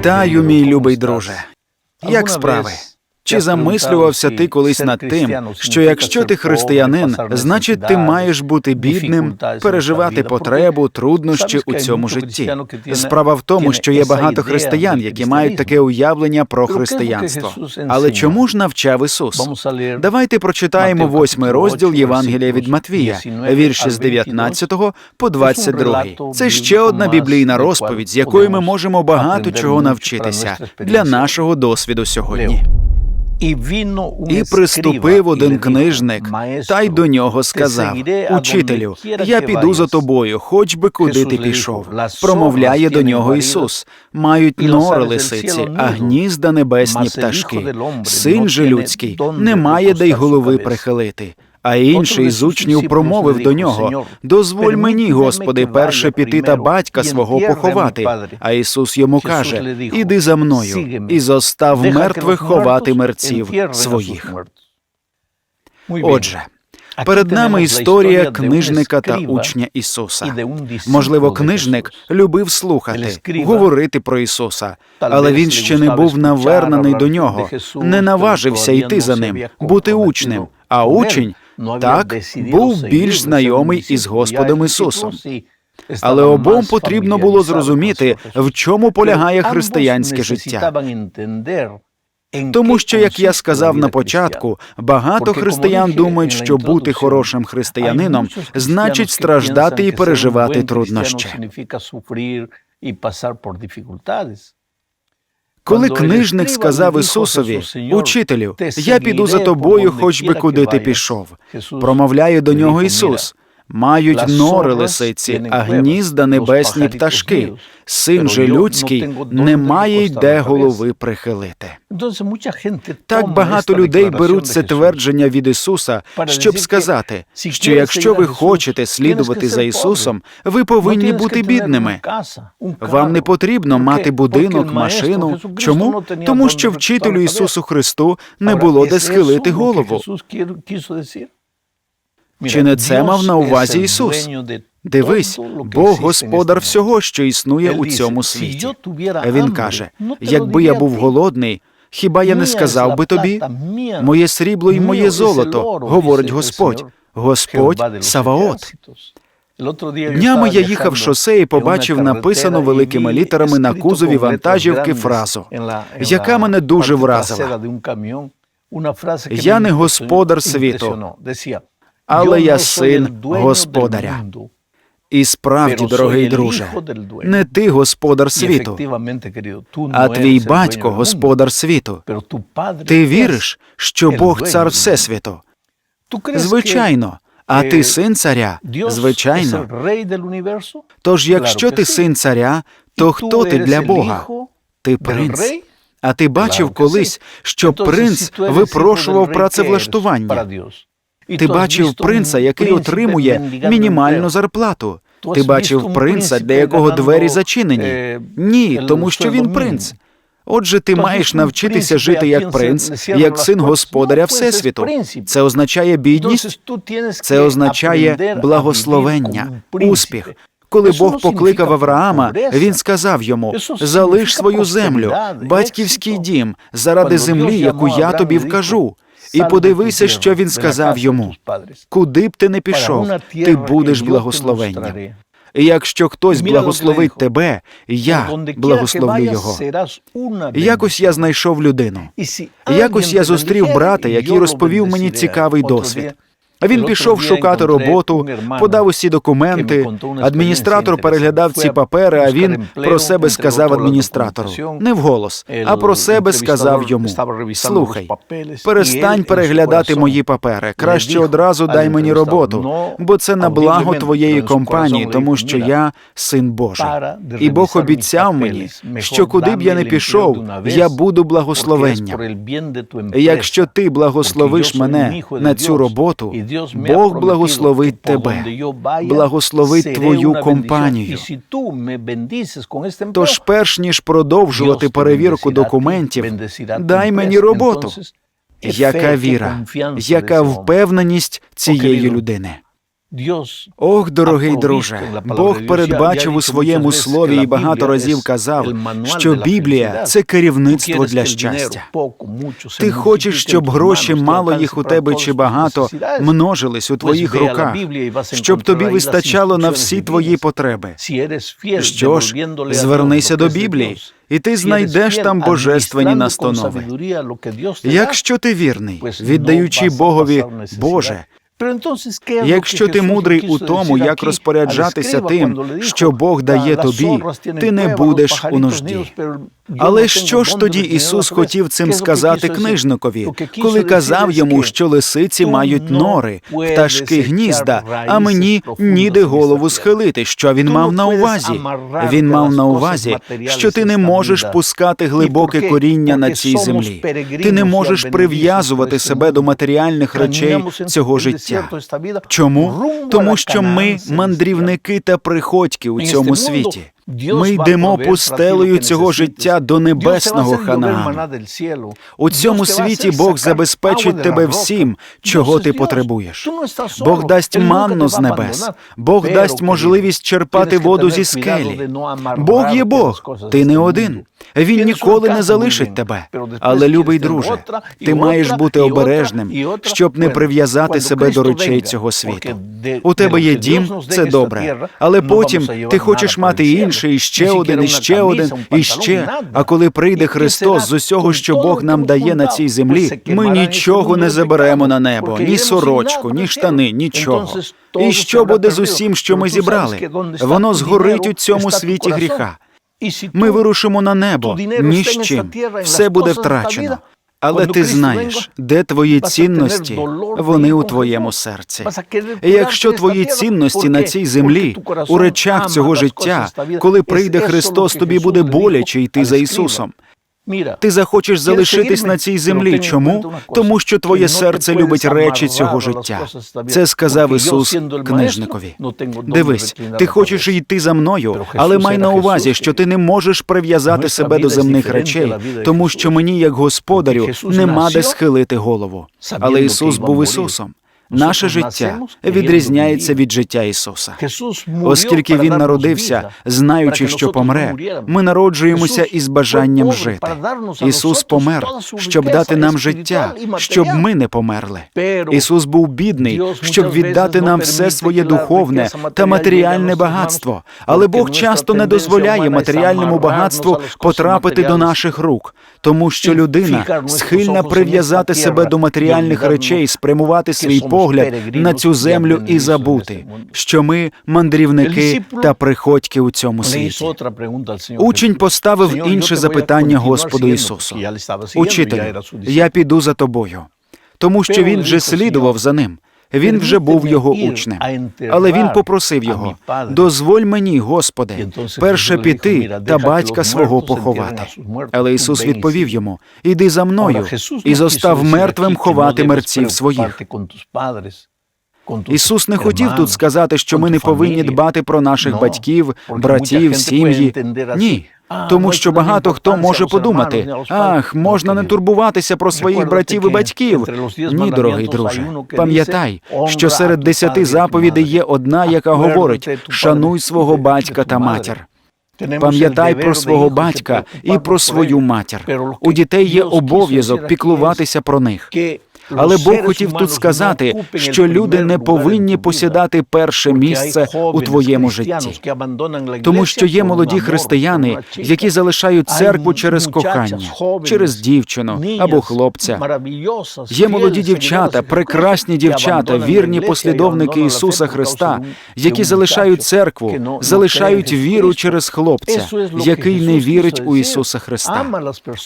Вітаю, мій любий друже. Як справи? Чи замислювався ти колись над тим, що якщо ти християнин, значить ти маєш бути бідним, переживати потребу, труднощі у цьому житті? Справа в тому, що є багато християн, які мають таке уявлення про християнство. Але чому ж навчав Ісус? Давайте прочитаємо восьмий розділ Євангелія від Матвія, вірші з 19 по 22. Це ще одна біблійна розповідь, з якої ми можемо багато чого навчитися для нашого досвіду сьогодні. І приступив один книжник, та й до нього сказав: Учителю, я піду за тобою, хоч би куди ти пішов. Промовляє до нього Ісус. Мають нори лисиці, а гнізда небесні пташки. Син же людський не має де й голови прихилити. А інший з учнів промовив до нього: Дозволь мені, Господи, перше піти та батька свого поховати. А Ісус йому каже: Іди за мною і зостав мертвих ховати мерців своїх. Отже, перед нами історія книжника та учня Ісуса. Можливо, книжник любив слухати, говорити про Ісуса, але він ще не був навернений до нього, не наважився йти за ним, бути учнем. А учень так був більш знайомий із Господом Ісусом. Але обом потрібно було зрозуміти, в чому полягає християнське життя. Тому що, як я сказав на початку, багато християн думають, що бути хорошим християнином значить страждати і переживати труднощі. Коли книжник сказав Ісусові, Учителю, я піду за тобою, хоч би куди ти пішов, промовляє до нього Ісус. Мають нори лисиці, а гнізда небесні пташки. Син же людський не має й де голови прихилити. Так багато людей беруть це твердження від Ісуса, щоб сказати, що якщо ви хочете слідувати за Ісусом, ви повинні бути бідними. Вам не потрібно мати будинок, машину. Чому? Тому що вчителю Ісусу Христу не було де схилити голову. Чи не це мав на увазі Ісус? Дивись, Бог господар всього, що існує у цьому світі. Він каже: якби я був голодний, хіба я не сказав би тобі? Моє срібло і моє золото, говорить Господь, Господь Саваот. Днями я їхав шосе і побачив написану великими літерами на кузові вантажівки фразу, яка мене дуже вразила. Я не господар світу, але я син господаря. І справді, дорогий друже, не ти господар світу, а твій батько господар світу. Ти віриш, що Бог цар Всесвіту? Звичайно. А ти син царя? Звичайно. Тож, якщо ти син царя, то хто ти для Бога? Ти принц. А ти бачив колись, що принц випрошував працевлаштування? Ти бачив принца, який отримує мінімальну зарплату. Ти бачив принца, для якого двері зачинені? Ні, тому що він принц. Отже, ти маєш навчитися жити як принц, як син господаря Всесвіту. Це означає бідність, це означає благословення, успіх. Коли Бог покликав Авраама, він сказав йому: залиш свою землю, батьківський дім, заради землі, яку я тобі вкажу. І подивися, що він сказав йому. Куди б ти не пішов, ти будеш благословенням. І якщо хтось благословить тебе, я благословлю його. Якось я знайшов людину. Якось я зустрів брата, який розповів мені цікавий досвід. Він пішов шукати роботу, подав усі документи. Адміністратор переглядав ці папери. А він про себе сказав адміністратору. Не вголос, а про себе сказав йому: Слухай, перестань переглядати мої папери. Краще одразу дай мені роботу, бо це на благо твоєї компанії, тому що я син Божий. І Бог обіцяв мені, що куди б я не пішов, я буду благословенням. Якщо ти благословиш мене на цю роботу. Бог благословить тебе, благословить твою компанію. Тож, перш ніж продовжувати перевірку документів, дай мені роботу. Яка віра, яка впевненість цієї людини? Ох, дорогий друже, Бог передбачив у своєму слові і багато разів казав, що Біблія це керівництво для щастя. Ти хочеш, щоб гроші мало їх у тебе чи багато множились у твоїх руках, щоб тобі вистачало на всі твої потреби. Що ж, звернися до Біблії, і ти знайдеш там божественні настанови. Якщо ти вірний, віддаючи Богові Боже, Якщо ти мудрий у тому, як розпоряджатися тим, що Бог дає тобі, ти не будеш у нужді. Але що ж тоді Ісус хотів цим сказати книжникові, коли казав йому, що лисиці мають нори, пташки гнізда, а мені ніде голову схилити? Що він мав на увазі? Він мав на увазі, що ти не можеш пускати глибоке коріння на цій землі. Ти не можеш прив'язувати себе до матеріальних речей цього життя. Чому? Тому що ми мандрівники та приходьки у цьому світі. Ми йдемо пустелею цього життя до небесного Ханаану. У цьому світі Бог забезпечить тебе всім, чого ти потребуєш. Бог дасть манну з небес, Бог дасть можливість черпати воду зі скелі. Бог є Бог, ти не один. Він ніколи не залишить тебе. Але, любий друже, ти маєш бути обережним, щоб не прив'язати себе до речей цього світу. У тебе є дім, це добре, але потім ти хочеш мати інший, і ще один, і ще один, і ще. А коли прийде Христос з усього, що Бог нам дає на цій землі, ми нічого не заберемо на небо, ні сорочку, ні штани, нічого. І що буде з усім, що ми зібрали? Воно згорить у цьому світі гріха. Ми вирушимо на небо ні з чим. Все буде втрачено. Але ти знаєш, де твої цінності, вони у твоєму серці. І Якщо твої цінності на цій землі, у речах цього життя, коли прийде Христос, тобі буде боляче йти за Ісусом. Ти захочеш залишитись на цій землі. Чому? Тому що твоє серце любить речі цього життя. Це сказав Ісус книжникові. Дивись, ти хочеш йти за мною, але май на увазі, що ти не можеш прив'язати себе до земних речей, тому що мені, як господарю, нема де схилити голову. Але Ісус був Ісусом. Наше життя відрізняється від життя Ісуса. Оскільки Він народився, знаючи, що помре, ми народжуємося із бажанням жити. Ісус помер, щоб дати нам життя, щоб ми не померли. Ісус був бідний, щоб віддати нам все своє духовне та матеріальне багатство. Але Бог часто не дозволяє матеріальному багатству потрапити до наших рук, тому що людина схильна прив'язати себе до матеріальних речей, спрямувати свій погляд на цю землю і забути, що ми мандрівники та приходьки у цьому світі. Учень поставив інше запитання Господу Ісусу. Учителю, я піду за тобою, тому що він вже слідував за ним. Він вже був його учнем, але він попросив його: дозволь мені, Господи, перше піти та батька свого поховати. Але Ісус відповів йому: Іди за мною і зостав мертвим ховати мерців своїх. Ісус не хотів тут сказати, що ми не повинні дбати про наших батьків, братів, сім'ї. Ні. Тому що багато хто може подумати, ах, можна не турбуватися про своїх братів і батьків. Ні, дорогий друже, пам'ятай, що серед десяти заповідей є одна, яка говорить: шануй свого батька та матір. Пам'ятай про свого батька і про свою матір. У дітей є обов'язок піклуватися про них. Але Бог хотів тут сказати, що люди не повинні посідати перше місце у твоєму житті. Тому що є молоді християни, які залишають церкву через кохання, через дівчину або хлопця. Є молоді дівчата, прекрасні дівчата, вірні послідовники Ісуса Христа, які залишають церкву, залишають віру через хлопця, який не вірить у Ісуса Христа.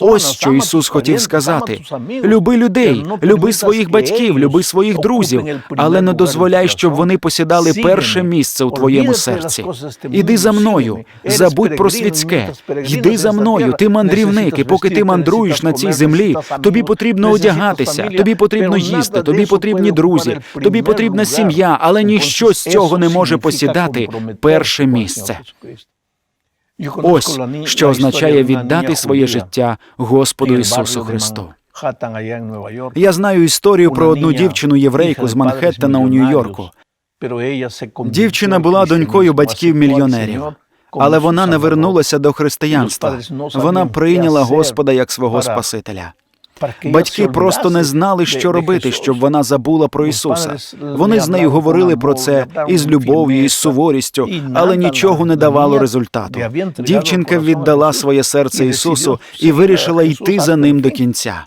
Ось що Ісус хотів сказати: люби людей, люби своїх батьків, люби своїх друзів, але не дозволяй, щоб вони посідали перше місце у твоєму серці. Іди за мною, забудь про світське. Йди за мною, ти мандрівник, і поки ти мандруєш на цій землі, тобі потрібно одягатися, тобі потрібно їсти, тобі потрібні друзі, тобі потрібна сім'я, але ніщо з цього не може посідати перше місце. Ось що означає віддати своє життя Господу Ісусу Христу. Я знаю історію про одну дівчину єврейку з Манхеттена у Нью-Йорку. Дівчина була донькою батьків мільйонерів, але вона не вернулася до християнства. Вона прийняла Господа як свого Спасителя. Батьки просто не знали, що робити, щоб вона забула про Ісуса. Вони з нею говорили про це із любов'ю, із суворістю, але нічого не давало результату. Дівчинка віддала своє серце Ісусу і вирішила йти за ним до кінця.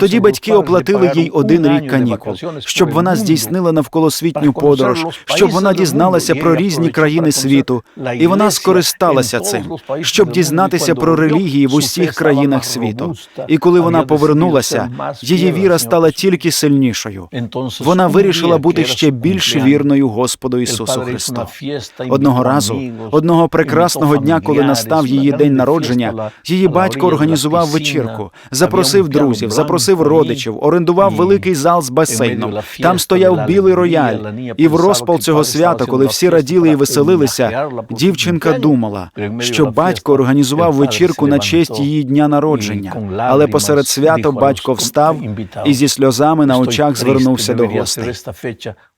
Тоді батьки оплатили їй один рік канікул, щоб вона здійснила навколосвітню подорож, щоб вона дізналася про різні країни світу, і вона скористалася цим, щоб дізнатися про релігії в усіх країнах світу. І коли вона повернулася, її віра стала тільки сильнішою. Вона вирішила бути ще більш вірною Господу Ісусу Христу. Одного разу, одного прекрасного дня, коли настав її день народження, її батько організував вечірку, запросив друзів, запросив родичів, орендував великий зал з басейном. Там стояв білий рояль. І в розпал цього свята, коли всі раділи і веселилися, дівчинка думала, що батько організував вечірку на честь її дня народження. Але посеред свята батько встав і зі сльозами на очах звернувся до гостей.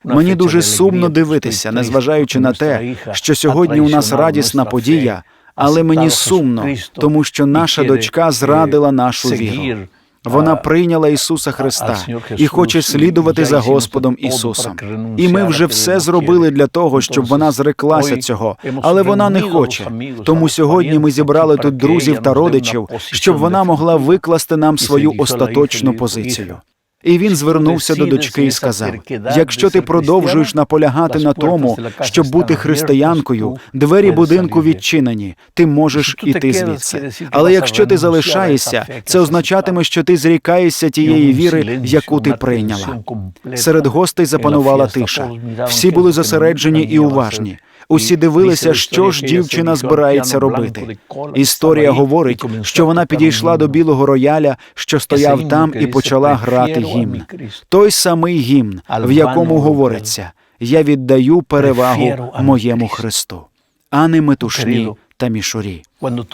Мені дуже сумно дивитися, незважаючи на те, що сьогодні у нас радісна подія. Але мені сумно, тому що наша дочка зрадила нашу віру. Вона прийняла Ісуса Христа і хоче слідувати за Господом Ісусом. І ми вже все зробили для того, щоб вона зреклася цього, але вона не хоче. Тому сьогодні ми зібрали тут друзів та родичів, щоб вона могла викласти нам свою остаточну позицію. І він звернувся до дочки і сказав: якщо ти продовжуєш наполягати на тому, щоб бути християнкою, двері будинку відчинені, ти можеш іти звідси. Але якщо ти залишаєшся, це означатиме, що ти зрікаєшся тієї віри, яку ти прийняла. Серед гостей запанувала тиша. Всі були зосереджені і уважні. Усі дивилися, що ж дівчина збирається робити. Історія говорить, що вона підійшла до білого рояля, що стояв там, і почала грати гімн. Той самий гімн, в якому говориться: Я віддаю перевагу моєму Христу, а не метушні та мішурі.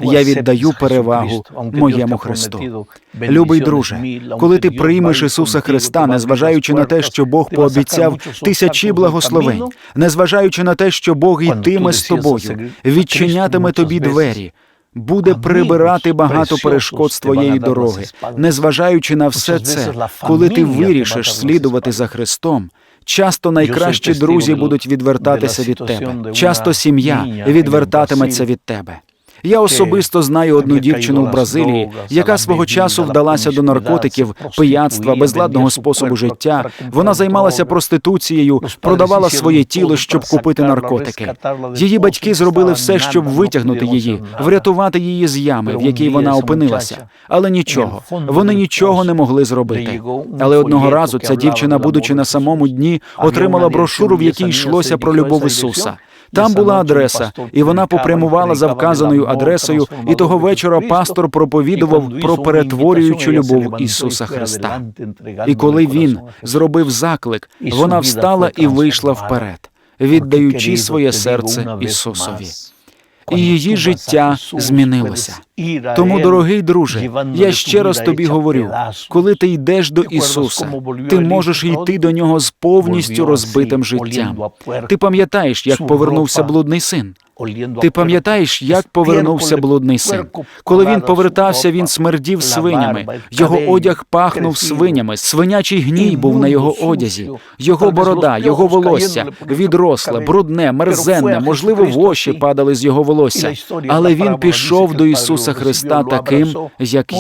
Я віддаю перевагу моєму Христу. Любий друже, коли ти приймеш Ісуса Христа, незважаючи на те, що Бог пообіцяв тисячі благословень, незважаючи на те, що Бог йтиме з тобою, відчинятиме тобі двері. Буде прибирати багато перешкод з твоєї дороги, незважаючи на все це, коли ти вирішиш слідувати за Христом. Часто найкращі друзі будуть відвертатися від тебе. Часто сім'я відвертатиметься від тебе. Я особисто знаю одну дівчину в Бразилії, яка свого часу вдалася до наркотиків, пияцтва, безладного способу життя. Вона займалася проституцією, продавала своє тіло, щоб купити наркотики. Її батьки зробили все, щоб витягнути її, врятувати її з ями, в якій вона опинилася. Але нічого, вони нічого не могли зробити. Але одного разу ця дівчина, будучи на самому дні, отримала брошуру, в якій йшлося про любов Ісуса. Там була адреса, і вона попрямувала за вказаною адресою. І того вечора пастор проповідував про перетворюючу любов Ісуса Христа. І коли він зробив заклик, вона встала і вийшла вперед, віддаючи своє серце Ісусові. І її життя змінилося. Тому, дорогий друже, я ще раз тобі говорю: коли ти йдеш до Ісуса, ти можеш йти до нього з повністю розбитим життям. Ти пам'ятаєш, як повернувся блудний син. Ти пам'ятаєш, як повернувся блудний син? Коли він повертався, він смердів свинями. Його одяг пахнув свинями. Свинячий гній був на його одязі. Його борода, його волосся відросле, брудне, мерзенне, можливо, воші падали з його волосся. Але він пішов до Ісуса Христа таким, як є.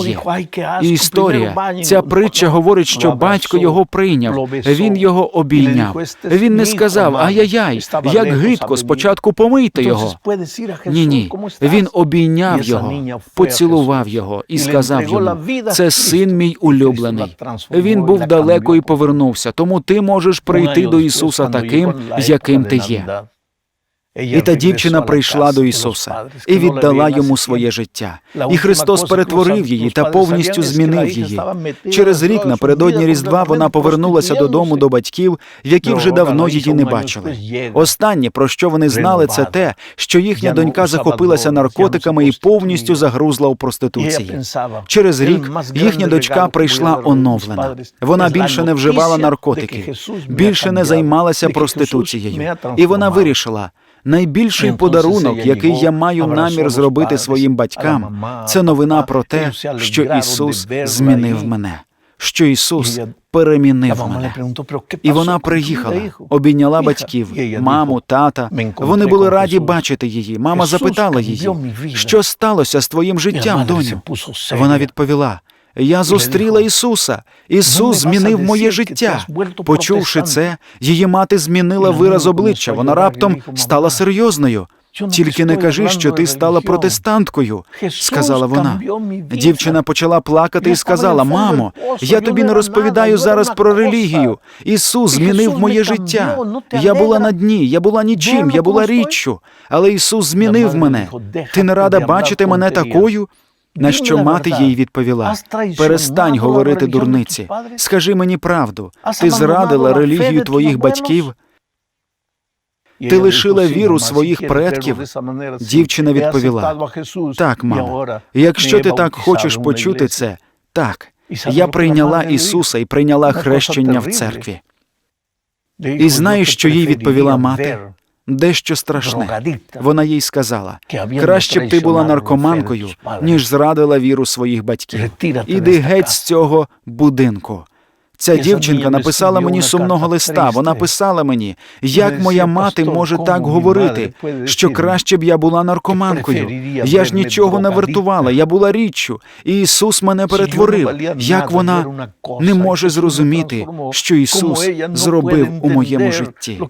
І історія, ця притча говорить, що батько його прийняв. Він його обійняв. Він не сказав Ай-яй-яй, як гидко, спочатку помийте його. Ні, ні. Він обійняв його, поцілував його і сказав йому, це син мій улюблений. Він був далеко і повернувся, тому ти можеш прийти до Ісуса таким, яким ти є. І та дівчина прийшла до Ісуса і віддала йому своє життя. І Христос перетворив її та повністю змінив її. Через рік напередодні Різдва вона повернулася додому до батьків, які вже давно її не бачили. Останнє, про що вони знали, це те, що їхня донька захопилася наркотиками і повністю загрузла у проституції. Через рік їхня дочка прийшла оновлена. Вона більше не вживала наркотики, більше не займалася проституцією. І вона вирішила. Найбільший подарунок, який я маю намір зробити своїм батькам, це новина про те, що Ісус змінив мене, що Ісус перемінив мене. І вона приїхала, обійняла батьків, маму, тата. Вони були раді бачити її. Мама запитала її, що сталося з твоїм життям, доню. Вона відповіла. Я зустріла Ісуса. Ісус змінив моє життя. Почувши це, її мати змінила вираз обличчя. Вона раптом стала серйозною. Тільки не кажи, що ти стала протестанткою, сказала вона. Дівчина почала плакати і сказала: Мамо, я тобі не розповідаю зараз про релігію. Ісус змінив моє життя. Я була на дні, я була нічим, я була річчю, але Ісус змінив мене. Ти не рада бачити мене такою? На що мати їй відповіла: перестань говорити дурниці. Скажи мені правду. Ти зрадила релігію твоїх батьків. Ти лишила віру своїх предків. Дівчина відповіла: Так, мамо, якщо ти так хочеш почути це, так. Я прийняла Ісуса і прийняла хрещення в церкві. І знаєш, що їй відповіла мати? Дещо страшне. Вона їй сказала: краще б ти була наркоманкою, ніж зрадила віру своїх батьків. Іди геть з цього будинку. Ця дівчинка написала мені сумного листа. Вона писала мені, як моя мати може так говорити, що краще б я була наркоманкою. Я ж нічого не вартувала, я була річчю, і Ісус мене перетворив. Як вона не може зрозуміти, що Ісус зробив у моєму житті?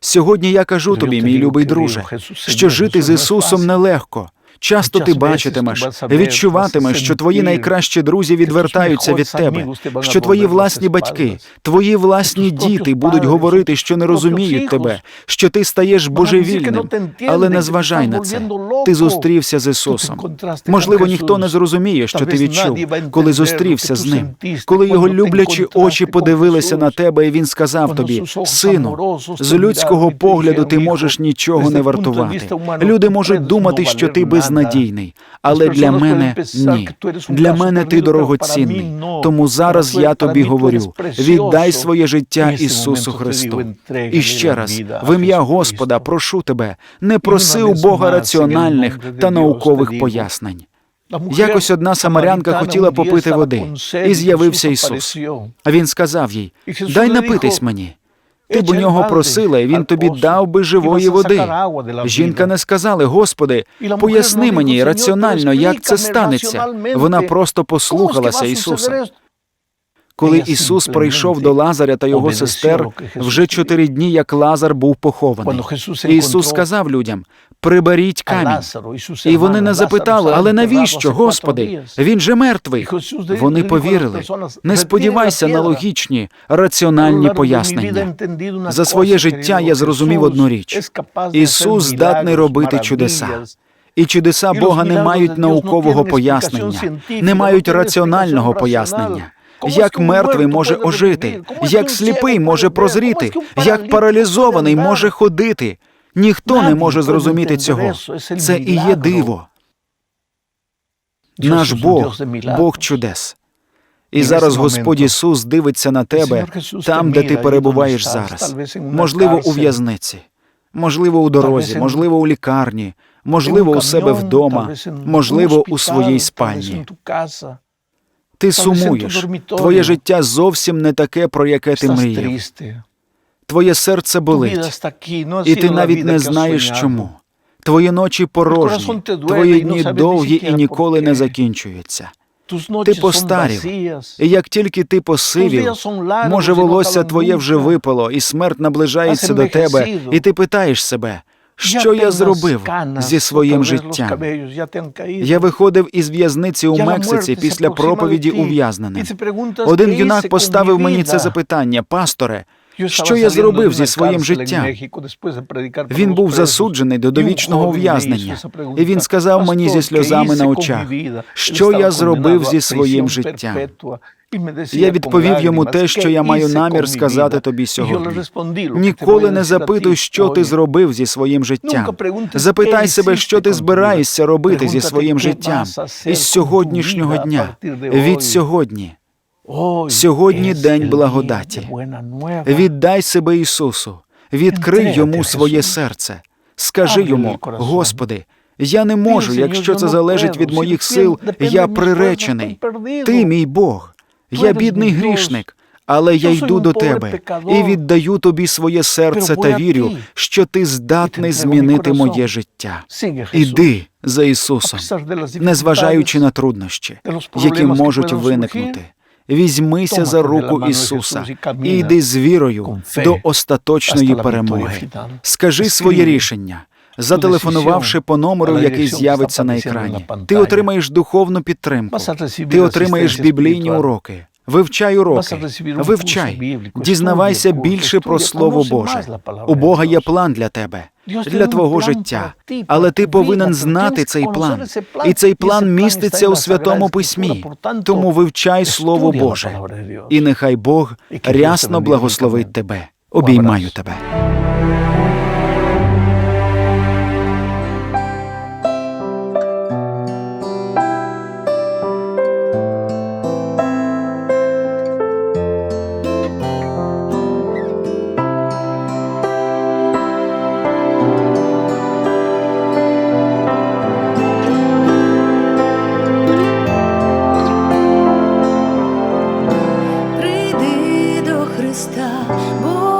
Сьогодні я кажу тобі, мій любий друже, що жити з Ісусом нелегко. Часто ти бачитимеш, відчуватимеш, що твої найкращі друзі відвертаються від тебе, що твої власні батьки, твої власні діти будуть говорити, що не розуміють тебе, що ти стаєш божевільним. Але не зважай на це. Ти зустрівся з Ісусом. Можливо, ніхто не зрозуміє, що ти відчув, коли зустрівся з ним, коли його люблячі очі подивилися на тебе, і він сказав тобі: Сину, з людського погляду ти можеш нічого не вартувати. Люди можуть думати, що ти без безнадійний, але для мене ні. Для мене ти дорогоцінний. Тому зараз я тобі говорю: віддай своє життя Ісусу Христу. І ще раз, в ім'я Господа, прошу тебе, не проси у Бога раціональних та наукових пояснень. Якось одна самарянка хотіла попити води, і з'явився Ісус. А він сказав їй: Дай напитись мені. Ти б у нього просила, і він тобі дав би живої води. Жінка не сказала, Господи, поясни мені раціонально, як це станеться. Вона просто послухалася Ісуса. Коли Ісус прийшов до Лазаря та його сестер, вже чотири дні, як Лазар був похований. Ісус сказав людям: приберіть камінь. І вони не запитали, але навіщо, Господи? Він же мертвий. Вони повірили. Не сподівайся на логічні, раціональні пояснення. За своє життя я зрозумів одну річ: Ісус здатний робити чудеса. І чудеса Бога не мають наукового пояснення, не мають раціонального пояснення. Як мертвий може ожити, як сліпий може прозріти, як паралізований може ходити. Ніхто не може зрозуміти цього. Це і є диво. Наш Бог Бог чудес. І зараз Господь Ісус дивиться на тебе там, де ти перебуваєш зараз. Можливо, у в'язниці, можливо, у дорозі, можливо, у лікарні, можливо, у себе вдома, можливо, у своїй спальні. Ти сумуєш. Твоє життя зовсім не таке, про яке ти мріяв. Твоє серце болить, і ти навіть не знаєш чому. Твої ночі порожні, твої дні довгі і ніколи не закінчуються. Ти постарів, і як тільки ти посивів, може, волосся твоє вже випало, і смерть наближається до тебе, і ти питаєш себе, що я зробив зі своїм життям? Я виходив із в'язниці у Мексиці після проповіді ув'язненим. Один юнак поставив мені це запитання, пасторе. Що я зробив зі своїм життям? Він був засуджений до довічного ув'язнення, і він сказав мені зі сльозами на очах, що я зробив зі своїм життям. Я відповів йому те, що я маю намір сказати тобі сьогодні. Ніколи не запитуй, що ти зробив зі своїм життям. Запитай себе, що ти збираєшся робити зі своїм життям із сьогоднішнього дня, від сьогодні. Сьогодні день благодаті. Віддай себе Ісусу, відкрий йому своє серце. Скажи йому, Господи, я не можу, якщо це залежить від моїх сил, я приречений. Ти мій Бог. Я бідний грішник, але я йду до тебе і віддаю тобі своє серце та вірю, що ти здатний змінити моє життя. Іди за Ісусом, незважаючи на труднощі, які можуть виникнути. Візьмися за руку Ісуса. і йди з вірою до остаточної перемоги. Скажи своє рішення. Зателефонувавши по номеру, який з'явиться на екрані, ти отримаєш духовну підтримку, ти отримаєш біблійні уроки. Вивчай уроки, вивчай, дізнавайся більше про Слово Боже. У Бога є план для тебе, для твого життя, але ти повинен знати цей план. І цей план міститься у Святому Письмі. Тому вивчай Слово Боже. І нехай Бог рясно благословить тебе. Обіймаю тебе. Христа.